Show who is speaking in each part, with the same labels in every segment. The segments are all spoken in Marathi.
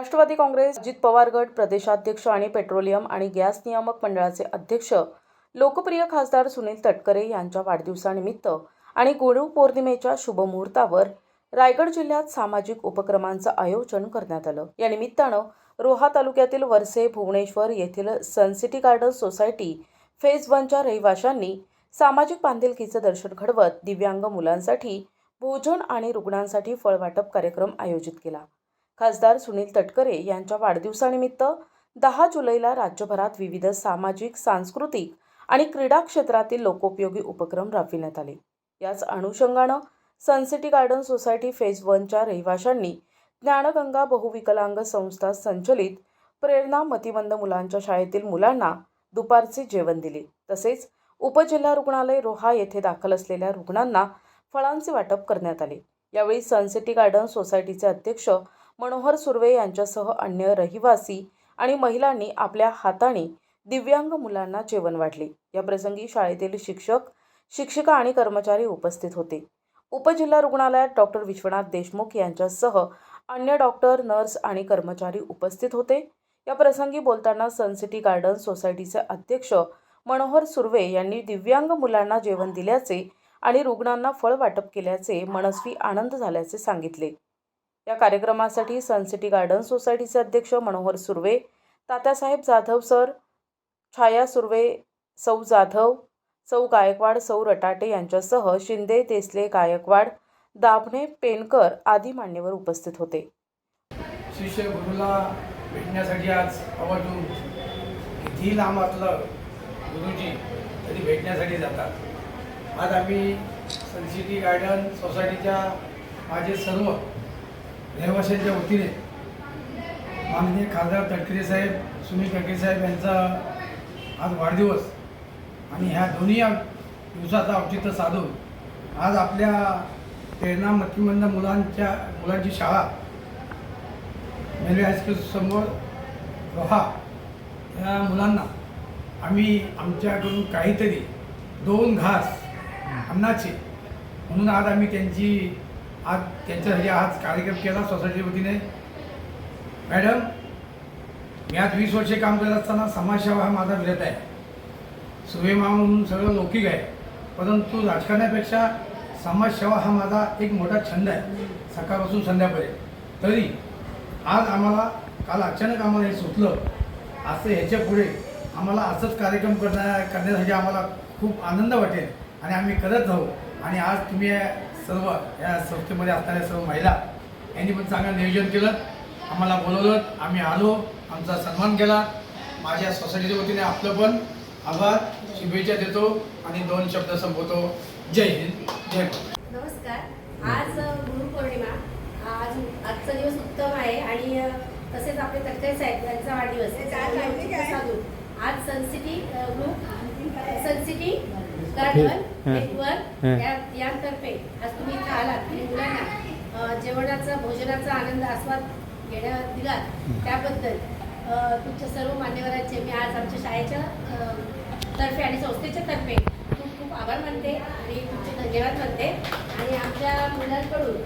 Speaker 1: राष्ट्रवादी काँग्रेस अजित पवार गट प्रदेशाध्यक्ष आणि पेट्रोलियम आणि गॅस नियामक मंडळाचे अध्यक्ष लोकप्रिय खासदार सुनील तटकरे यांच्या वाढदिवसानिमित्त आणि गुरुपौर्णिमेच्या शुभमुहूर्तावर रायगड जिल्ह्यात सामाजिक उपक्रमांचं आयोजन करण्यात आलं. या निमित्तानं रोहा तालुक्यातील वरसे भुवनेश्वर येथील Sun City garden society phase वनच्या रहिवाशांनी सामाजिक बांधिलकीचं दर्शन घडवत दिव्यांग मुलांसाठी भोजन आणि रुग्णांसाठी फळवाटप कार्यक्रम आयोजित केला. खासदार सुनील तटकरे यांच्या वाढदिवसानिमित्त दहा जुलैला राज्यभरात विविध सामाजिक सांस्कृतिक आणि क्रीडा क्षेत्रातील लोकोपयोगी उपक्रम राबविण्यात आले. याच अनुषंगानं Sun City garden society phase वनच्या रहिवाशांनी ज्ञानगंगा बहुविकलांग संस्था संचलित प्रेरणा मतिमंद मुलांच्या शाळेतील मुलांना दुपारचे जेवण दिले. तसेच उपजिल्हा रुग्णालय रोहा येथे दाखल असलेल्या रुग्णांना फळांचे वाटप करण्यात आले. यावेळी सनसिटी गार्डन सोसायटीचे अध्यक्ष मनोहर सुर्वे यांच्यासह अन्य रहिवासी आणि महिलांनी आपल्या हाताने दिव्यांग मुलांना जेवण वाढले या प्रसंगी शाळेतील शिक्षक शिक्षिका आणि कर्मचारी उपस्थित होते. उपजिल्हा रुग्णालयात डॉक्टर विश्वनाथ देशमुख यांच्यासह अन्य डॉक्टर नर्स आणि कर्मचारी उपस्थित होते. या प्रसंगी बोलताना सनसिटी गार्डन सोसायटीचे अध्यक्ष मनोहर सुर्वे यांनी दिव्यांग मुलांना जेवण दिल्याचे आणि रुग्णांना फळ वाटप केल्याचे मनस्वी आनंद झाल्याचे सांगितले. या कार्यक्रमासाठी सनसिटी गार्डन सोसायटीचे अध्यक्ष मनोहर सुर्वे तात्यासाहेब जाधव सर छाया सुर्वे सौ जाधव सौ गायकवाड सौ रटाटे यांच्यासह शिंदे देसले गायकवाड दाभणे पेनकर आदी मान्यवर उपस्थित होते.
Speaker 2: शिष्य गुरुला भेटण्यासाठी आज आवर्जून किती लांब असलं गुरुजी तरी भेटण्यासाठी जातात. आज आम्ही सनसिटी गार्डन सोसायटीच्या माझे सर्व रहिवाशांच्या वतीने माननीय खासदार तटकरे साहेब सुनील तटकरे साहेब यांचा आज वाढदिवस आणि ह्या दोन्ही दिवसाचं औचित्य साधून आज आपल्या प्रेरणा मतिमंद मुलांच्या मुलांची शाळा रेल्वे हायस्कूल समोर रोहा या मुलांना आम्ही आमच्याकडून काहीतरी दोन घास अन्नाचे म्हणून आज आम्ही त्यांची आज त्यांच्यासाठी आज कार्यक्रम केला सोसायटीच्या वतीने. मॅडम मी आज वीस वर्षे काम करत असताना समाजसेवा हा माझा विरत आहे. सुवेमा म्हणून सगळं लौकिक आहे. परंतु राजकारणापेक्षा समाजसेवा हा माझा एक मोठा छंद आहे. सकाळपासून संध्यापर्यंत तरी आज आम्हाला काल अचानक आम्हाला हे सुचलं असं ह्याच्या पुढे आम्हाला असंच कार्यक्रम करण्या करण्यासाठी आम्हाला खूप आनंद वाटेल आणि आम्ही करत जाऊ आणि आज तुम्ही सर्व या संस्थेमध्ये असणाऱ्या सर्व महिला यांनी पण चांगलं नियोजन केलं. आम्हाला बोलवलं आम्ही आलो आमचा सन्मान केला. माझ्या सोसायटीच्या वतीने आपलं पण आभार शुभेच्छा देतो आणि दोन शब्द संपवतो. जय हिंद जय
Speaker 3: नमस्कार. आज गुरुपौर्णिमा. आज आजचा दिवस उत्तम आहे आणि तसेच आपले तटकरे साहेब यांचा वाढदिवस आहे. आज सनसिटी ग्रुप सनसिटी नेटवर्क या यांतर्फे. आज तुम्ही इथं आलात. आणि मुलांना अ, जेवणाचा भोजनाचा आनंद आस्वाद घेण्या दिलात. त्याबद्दल अ, तुमच्या सर्व मान्यवरांचे मी आज आमच्या शाळेच्या अ, तर्फे आणि संस्थेच्या तर्फे खूप खूप आभार मानते आणि तुमचे धन्यवाद मानते. आणि आमच्या मुलांकडून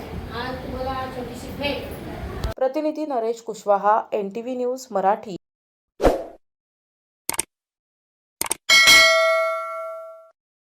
Speaker 3: आज तुम्हाला छोटीशी भेट.
Speaker 1: प्रतिनिधी Naresh Kushwaha N T V news Marathi.